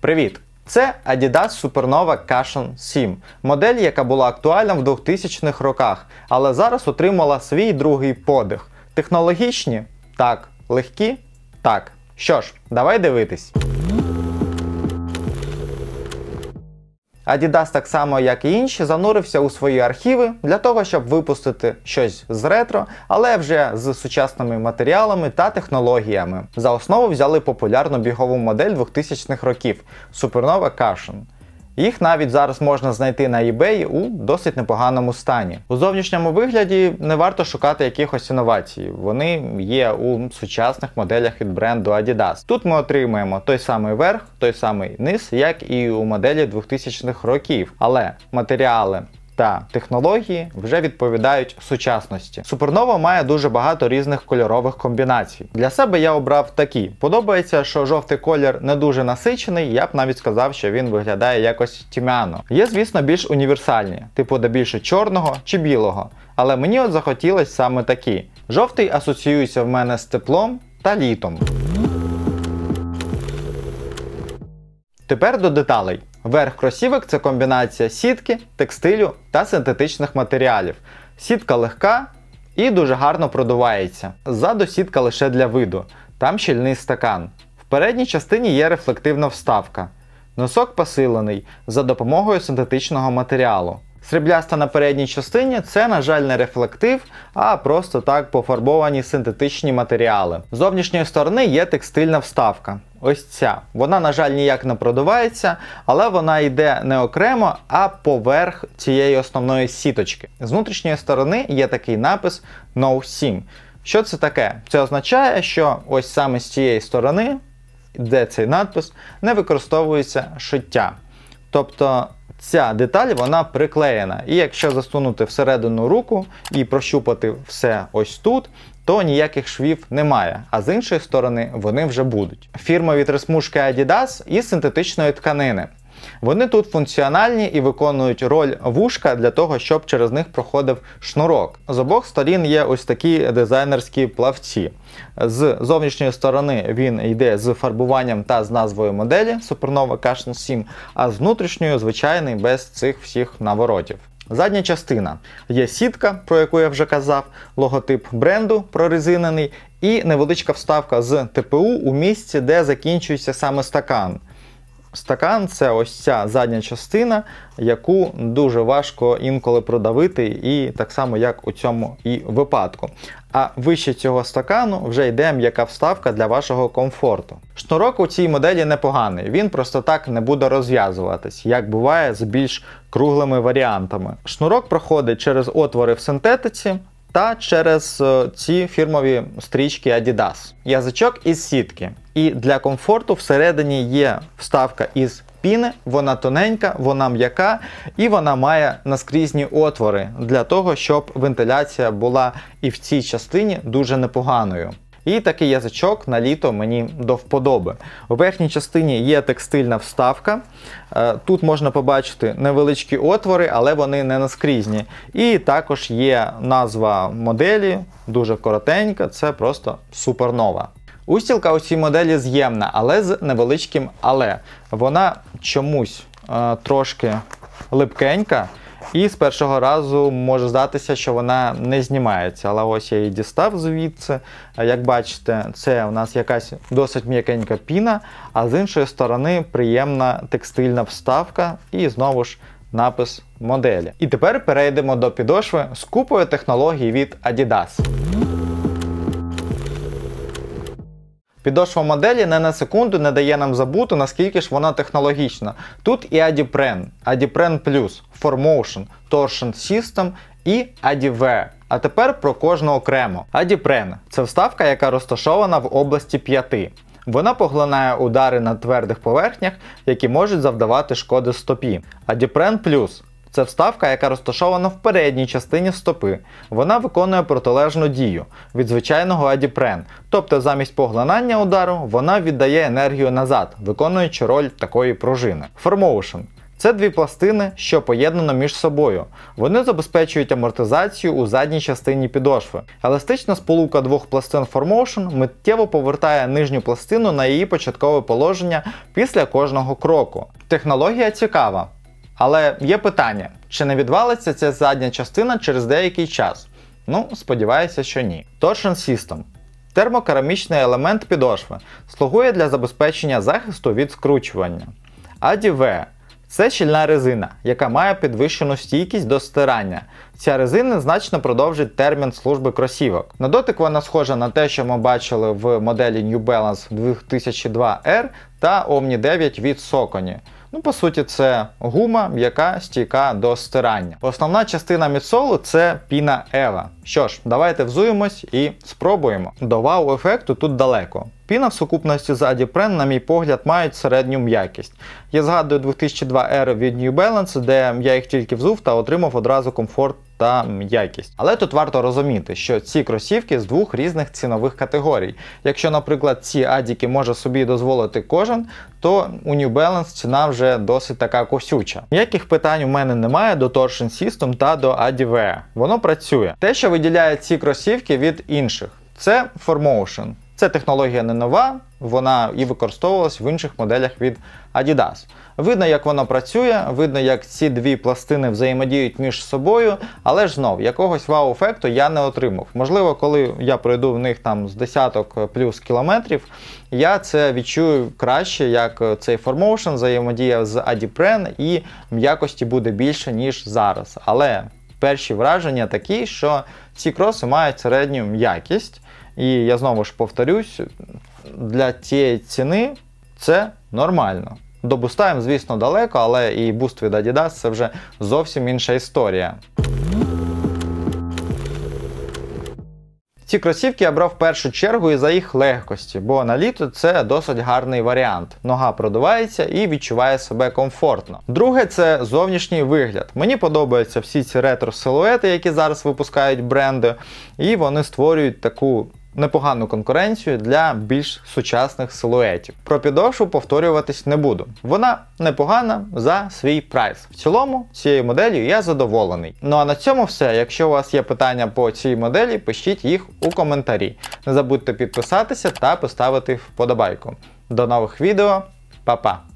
Привіт! Це Adidas Supernova Cushion 7, модель, яка була актуальна в 2000-х роках, але зараз отримала свій другий подих. Технологічні? Так. Легкі? Так. Що ж, давай дивитись. Adidas, так само як і інші, занурився у свої архіви для того, щоб випустити щось з ретро, але вже з сучасними матеріалами та технологіями. За основу взяли популярну бігову модель 2000-х років Supernova Cushion. Їх навіть зараз можна знайти на eBay у досить непоганому стані. У зовнішньому вигляді не варто шукати якихось інновацій. Вони є у сучасних моделях від бренду Adidas. Тут ми отримуємо той самий верх, той самий низ, як і у моделі 2000-х років. Але матеріали та технології вже відповідають сучасності. Супернова має дуже багато різних кольорових комбінацій. Для себе я обрав такі. Подобається, що жовтий колір не дуже насичений, я б навіть сказав, що він виглядає якось тьмяно. Є, звісно, більш універсальні, типу де більше чорного чи білого. Але мені от захотілось саме такі. Жовтий асоціюється в мене з теплом та літом. Тепер до деталей. Верх кросівок це комбінація сітки, текстилю та синтетичних матеріалів. Сітка легка і дуже гарно продувається. Ззаду сітка лише для виду, там щільний стакан. В передній частині є рефлективна вставка. Носок посилений за допомогою синтетичного матеріалу. Срібляста на передній частині це, на жаль, не рефлектив, а просто так пофарбовані синтетичні матеріали. З зовнішньої сторони є текстильна вставка. Ось ця. Вона, на жаль, ніяк не продувається, але вона йде не окремо, а поверх цієї основної сіточки. З внутрішньої сторони є такий напис No 7. Що це таке? Це означає, що ось саме з цієї сторони, де цей надпис, не використовується шиття. Тобто ця деталь вона приклеєна. І якщо засунути всередину руку і прощупати все ось тут, то ніяких швів немає. А з іншої сторони вони вже будуть. Фірмові трисмужки Adidas із синтетичної тканини. Вони тут функціональні і виконують роль вушка для того, щоб через них проходив шнурок. З обох сторін є ось такі дизайнерські плавці. З зовнішньої сторони він йде з фарбуванням та з назвою моделі Supernova Cushion 7, а з внутрішньої звичайний без цих всіх наворотів. Задня частина є сітка, про яку я вже казав, логотип бренду прорезинений, і невеличка вставка з ТПУ у місці, де закінчується саме стакан. Стакан це ось ця задня частина, яку дуже важко інколи продавити, і так само, як у цьому і випадку. А вище цього стакану вже йде м'яка вставка для вашого комфорту. Шнурок у цій моделі непоганий, він просто так не буде розв'язуватись, як буває з більш круглими варіантами. Шнурок проходить через отвори в синтетиці. Та через е, ці фірмові стрічки Adidas. Язичок із сітки. І для комфорту всередині є вставка із піни, вона тоненька, вона м'яка і вона має наскрізні отвори для того, щоб вентиляція була і в цій частині дуже непоганою. І такий язичок на літо мені до вподоби. У верхній частині є текстильна вставка. Е, Тут можна побачити невеличкі отвори, але вони не наскрізні. І також є назва моделі, дуже коротенька, це просто супернова. Устілка у цій моделі з'ємна, але з невеличким але. Вона чомусь е, трошки липкенька. І з першого разу може здатися, що вона не знімається. Але ось я її дістав звідси. Як бачите, це у нас якась досить м'якенька піна, а з іншої сторони приємна текстильна вставка і знову ж напис моделі. І тепер перейдемо до підошви з купою технологій від Adidas. Підошва моделі не на секунду не дає нам забути, наскільки ж вона технологічна. Тут і Adipren, Adipren Plus, 4Motion, Torsion System і AdiV. А тепер про кожну окремо. Adipren – це вставка, яка розташована в області п'яти. Вона поглинає удари на твердих поверхнях, які можуть завдавати шкоди стопі. Adipren Plus це вставка, яка розташована в передній частині стопи. Вона виконує протилежну дію від звичайного адіпрен. Тобто замість поглинання удару вона віддає енергію назад, виконуючи роль такої пружини. Formotion Це дві пластини, що поєднано між собою. Вони забезпечують амортизацію у задній частині підошви. Еластична сполука двох пластин ForMotion миттєво повертає нижню пластину на її початкове положення після кожного кроку. Технологія цікава. Але є питання, чи не відвалиться ця задня частина через деякий час? Ну, сподіваюся, що ні. Torsion System. Термокерамічний елемент підошви слугує для забезпечення захисту від скручування. ADV це щільна резина, яка має підвищену стійкість до стирання. Ця резина значно продовжить термін служби кросівок. На дотик вона схожа на те, що ми бачили в моделі New Balance 2002R та Omni 9 від Socony. Ну, по суті, це гума, яка стійка до стирання. Основна частина міцолу це піна Ева. Що ж, давайте взуємось і спробуємо. До вау-ефекту тут далеко. Піна в сукупності з Adipren, на мій погляд, мають середню м'якість. Я згадую 2002 R від New Balance, де я їх тільки взув та отримав одразу комфорт та м'якість. Але тут варто розуміти, що ці кросівки з двох різних цінових категорій. Якщо, наприклад, ці адіки може собі дозволити кожен, то у New Balance ціна вже досить така косюча. Ніяких питань у мене немає до Torsion System та до ADV. Воно працює. Те, що виділяє ці кросівки від інших, це ForMotion. Це технологія не нова, вона і використовувалась в інших моделях від Adidas. Видно, як воно працює, видно, як ці дві пластини взаємодіють між собою, але ж знов якогось вау-ефекту я не отримав. Можливо, коли я пройду в них там з десяток плюс кілометрів, я це відчую краще, як цей ForMotion взаємодіяв з Adipren і м'якості буде більше, ніж зараз. Але перші враження такі, що ці кроси мають середню м'якість. І я знову ж повторюсь, для цієї ціни це нормально. До буста, звісно, далеко, але і буст від Adidas це вже зовсім інша історія. Ці кросівки я брав в першу чергу і за їх легкості, бо на літо це досить гарний варіант. Нога продувається і відчуває себе комфортно. Друге, це зовнішній вигляд. Мені подобаються всі ці ретро-силуети, які зараз випускають бренди, і вони створюють таку непогану конкуренцію для більш сучасних силуетів. Про підошву повторюватись не буду. Вона непогана за свій прайс. В цілому, цією моделлю я задоволений. Ну а на цьому все. Якщо у вас є питання по цій моделі, пишіть їх у коментарі. Не забудьте підписатися та поставити вподобайку. До нових відео, Па-па!